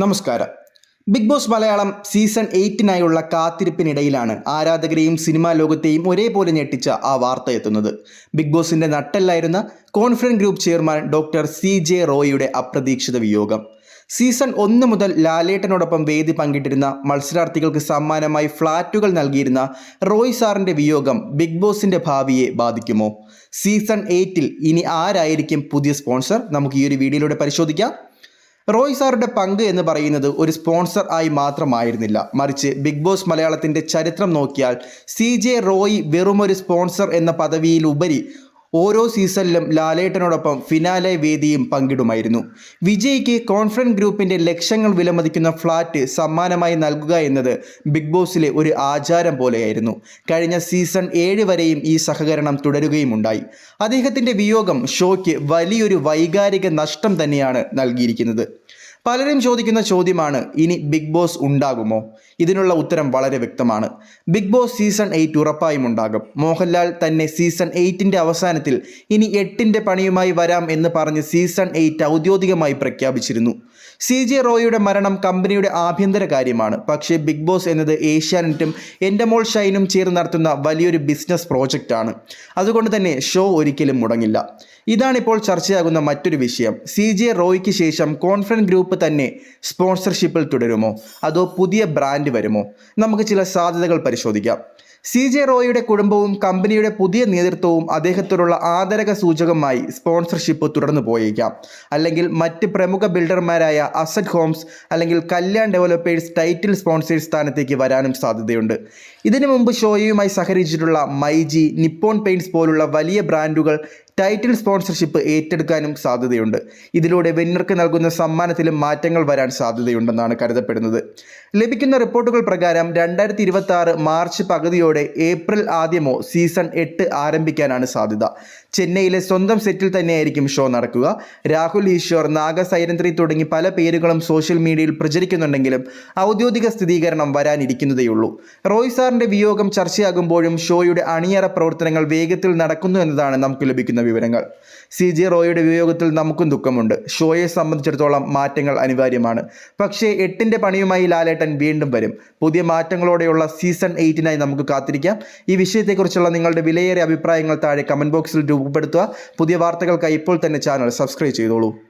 നമസ്കാരം. Big Boss Malayalam season എയ്റ്റിനായുള്ള കാത്തിരിപ്പിനിടയിലാണ് ആരാധകരെയും സിനിമാ ലോകത്തെയും ഒരേപോലെ ഞെട്ടിച്ച ആ വാർത്ത എത്തുന്നത്. ബിഗ് ബോസിന്റെ നട്ടെല്ലായിരുന്ന Confident group chairman doctor C J റോയിയുടെ അപ്രതീക്ഷിത വിയോഗം. സീസൺ ഒന്ന് മുതൽ ലാലേട്ടനോടൊപ്പം വേദി പങ്കിട്ടിരുന്ന മത്സരാർത്ഥികൾക്ക് സമ്മാനമായി ഫ്ളാറ്റുകൾ നൽകിയിരുന്ന റോയ് സാറിന്റെ വിയോഗം ബിഗ് ബോസിന്റെ ഭാവിയെ ബാധിക്കുമോ? സീസൺ എയ്റ്റിൽ ഇനി ആരായിരിക്കും പുതിയ സ്പോൺസർ? നമുക്ക് ഈ ഒരു വീഡിയോയിലൂടെ പരിശോധിക്കാം. റോയ് സാറുടെ പങ്ക് എന്ന് പറയുന്നത് ഒരു സ്പോൺസർ ആയി മാത്രമായിരുന്നില്ല. മറിച്ച് ബിഗ് ബോസ് മലയാളത്തിന്റെ ചരിത്രം നോക്കിയാൽ സി ജെ റോയ് വെറുമൊരു സ്പോൺസർ എന്ന പദവിയിലുപരി ഓരോ സീസണിലും ലാലേട്ടനോടൊപ്പം ഫിനാലെ വേദിയും പങ്കിടുമായിരുന്നു. വിജയ്ക്ക് കോൺഫറൻസ് ഗ്രൂപ്പിന്റെ ലക്ഷങ്ങൾ വിലമതിക്കുന്ന ഫ്ളാറ്റ് സമ്മാനമായി നൽകുക എന്നത് ബിഗ് ബോസിലെ ഒരു ആചാരം പോലെയായിരുന്നു. കഴിഞ്ഞ സീസൺ ഏഴ് വരെയും ഈ സഹകരണം തുടരുകയുമുണ്ടായി. അദ്ദേഹത്തിന്റെ വിയോഗം ഷോയ്ക്ക് വലിയൊരു വൈകാരിക നഷ്ടം തന്നെയാണ് നൽകിയിരിക്കുന്നത്. പലരും ചോദിക്കുന്ന ചോദ്യമാണ് ഇനി ബിഗ് ബോസ് ഉണ്ടാകുമോ? ഇതിനുള്ള ഉത്തരം വളരെ വ്യക്തമാണ്. ബിഗ് ബോസ് സീസൺ എയ്റ്റ് ഉറപ്പായും ഉണ്ടാകും. മോഹൻലാൽ തന്നെ സീസൺ എയ്റ്റിന്റെ അവസാനത്തിൽ ഇനി എട്ടിന്റെ പണിയുമായി വരാം എന്ന് പറഞ്ഞ് സീസൺ എയ്റ്റ് ഔദ്യോഗികമായി പ്രഖ്യാപിച്ചിരുന്നു. സി ജെ റോയിയുടെ മരണം കമ്പനിയുടെ ആഭ്യന്തര കാര്യമാണ്. പക്ഷേ ബിഗ് ബോസ് എന്നത് ഏഷ്യാനെറ്റും എന്റെ മോൾ ഷൈനും ചേർന്ന് നടത്തുന്ന വലിയൊരു ബിസിനസ് പ്രോജക്റ്റാണ്. അതുകൊണ്ട് തന്നെ ഷോ ഒരിക്കലും മുടങ്ങില്ല. ഇതാണിപ്പോൾ ചർച്ചയാകുന്ന മറ്റൊരു വിഷയം. സി ജെ റോയ്ക്ക് ശേഷം കോൺഫറൻസ് ഗ്രൂപ്പ് തന്നെ സ്പോൺസർഷിപ്പിൽ തുടരുമോ? അതോ പുതിയ ബ്രാൻഡ് വരുമോ? നമുക്ക് ചില സാധ്യതകൾ പരിശോധിക്കാം. സി ജെ റോയിയുടെ കുടുംബവും കമ്പനിയുടെ പുതിയ നേതൃത്വവും അദ്ദേഹത്തോടുള്ള ആദരക സൂചകമായി സ്പോൺസർഷിപ്പ് തുടർന്നു പോയേക്കാം. അല്ലെങ്കിൽ മറ്റ് പ്രമുഖ ബിൽഡർമാരായ അസറ്റ് ഹോംസ് അല്ലെങ്കിൽ കല്യാൺ ഡെവലപ്പേഴ്സ് ടൈറ്റിൽ സ്പോൺസേഴ്സ് സ്ഥാനത്തേക്ക് വരാനും സാധ്യതയുണ്ട്. ഇതിനു മുമ്പ് ഷോയുമായി സഹകരിച്ചിട്ടുള്ള മൈജി നിപ്പോൺ പെയിന്റ്സ് പോലുള്ള വലിയ ബ്രാൻഡുകൾ ടൈറ്റിൽ സ്പോൺസർഷിപ്പ് ഏറ്റെടുക്കാനും സാധ്യതയുണ്ട്. ഇതിലൂടെ വിന്നർക്ക് നൽകുന്ന സമ്മാനത്തിലും മാറ്റങ്ങൾ വരാൻ സാധ്യതയുണ്ടെന്നാണ് കരുതപ്പെടുന്നത്. ലഭിക്കുന്ന റിപ്പോർട്ടുകൾ പ്രകാരം രണ്ടായിരത്തി ഇരുപത്തി ആറ് മാർച്ച് പകുതിയോടെ ഏപ്രിൽ ആദ്യമോ സീസൺ എട്ട് ആരംഭിക്കാനാണ് സാധ്യത. ചെന്നൈയിലെ സ്വന്തം സെറ്റിൽ തന്നെയായിരിക്കും ഷോ നടക്കുക. രാഹുൽ ഈശ്വർ നാഗ സൈരന്ത്രി തുടങ്ങി പല പേരുകളും സോഷ്യൽ മീഡിയയിൽ പ്രചരിക്കുന്നുണ്ടെങ്കിലും ഔദ്യോഗിക സ്ഥിരീകരണം വരാനിരിക്കുന്നതേയുള്ളൂ. റോയ് സാറിന്റെ വിയോഗം ചർച്ചയാകുമ്പോഴും ഷോയുടെ അണിയറ പ്രവർത്തനങ്ങൾ വേഗത്തിൽ നടക്കുന്നു എന്നതാണ് നമുക്ക് ലഭിക്കുന്ന വിവരങ്ങൾ. സി. ജെ. റോയുടെ വിയോഗത്തിൽ നമുക്കും ദുഃഖമുണ്ട്. ഷോയെ സംബന്ധിച്ചിടത്തോളം മാറ്റങ്ങൾ അനിവാര്യമാണ്. പക്ഷേ എട്ടിന്റെ പണിയുമായി ലാലേട്ടൻ വീണ്ടും വരും. പുതിയ മാറ്റങ്ങളോടെയുള്ള സീസൺ എയ്റ്റിനായി നമുക്ക് കാത്തിരിക്കാം. ഈ വിഷയത്തെക്കുറിച്ചുള്ള നിങ്ങളുടെ വിലയേറിയ അഭിപ്രായങ്ങൾ താഴെ കമന്റ് ബോക്സിൽ രൂപപ്പെടുത്തുക. പുതിയ വാർത്തകൾക്കായി ഇപ്പോൾ തന്നെ ചാനൽ സബ്സ്ക്രൈബ് ചെയ്തോളൂ.